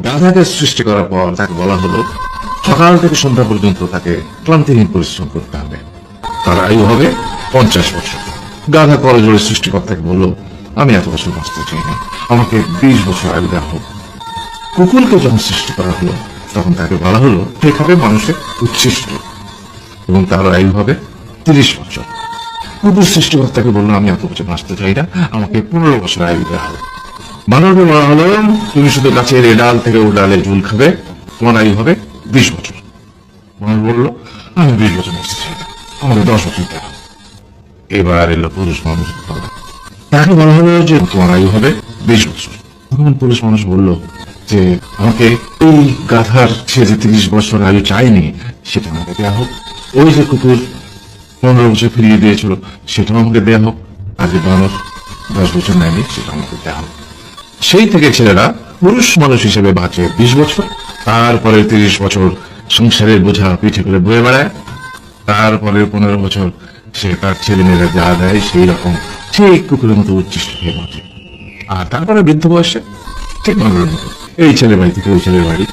গাধাকে সৃষ্টি করার পর তাকে বলা হলো, সকাল থেকে সন্ধ্যা পর্যন্ত তাকে ক্লান্তিহীন পরিশ্রম করতে হবে। তার আয়ু হবে পঞ্চাশ বছর। গাধা করজোড়ে সৃষ্টিকর্তাকে বলল, আমি এত বছর বাঁচতে চাই না। আমাকে বিশ বছর আয়ু দেওয়া হোক। কুকুরকে যখন সৃষ্টি করা হলো, তখন তাকে বলা হলো ঠিক হবে মানুষের উচ্ছিষ্ট। এবং তার আয়ু হবে তিরিশ বছর। কুকুর সৃষ্টিকর্তাকে বলল, আমি এত বছর বাঁচতে চাই না। আমাকে পনেরো বছর আয়ু দেওয়া হবে বলা হলো তুমি শুধু গাছের এ ডাল থেকে ও ডালে ঝুল খাবে তোমার আয়ু হবে বিশ বছর। বানর বলল, আমি বিশ বছর না আমাকে দশ বছর হবে। এবার এলো পুরুষ মানুষ তাকে বলা হলো যে তোমার আয়ু হবে বিশ বছর। তখন পুরুষ মানুষ বলল যে, আমাকে এই গাধার সে যে তিরিশ বছর আয়ু চায়নি সেটা আমাকে দেওয়া হোক। ওই যে কুকুর পনেরো বছর ফিরিয়ে দিয়েছিল, সেটাও আমাকে দেওয়া হোক। আর যে বানর দশ বছর নেয়নি, সেটা আমাকে দেওয়া হোক। সেই থেকে ছেলেরা পুরুষ মানুষ হিসেবে বাঁচে বিশ বছর, তারপরে তিরিশ বছর সংসারের বোঝা পিঠে করে বয়ে বেড়ায়, তারপরে পনেরো বছর সে তার ছেলে মেয়েরা যা দেয় সেই রকম ঠিক কুকুরের মতো উচ্ছিষ্ট হয়ে বাঁচে। আর তারপরে বৃদ্ধ বয়সে ঠিক মানুষের মতো এই ছেলে বাড়ি থেকে ওই ছেলের বাড়ি।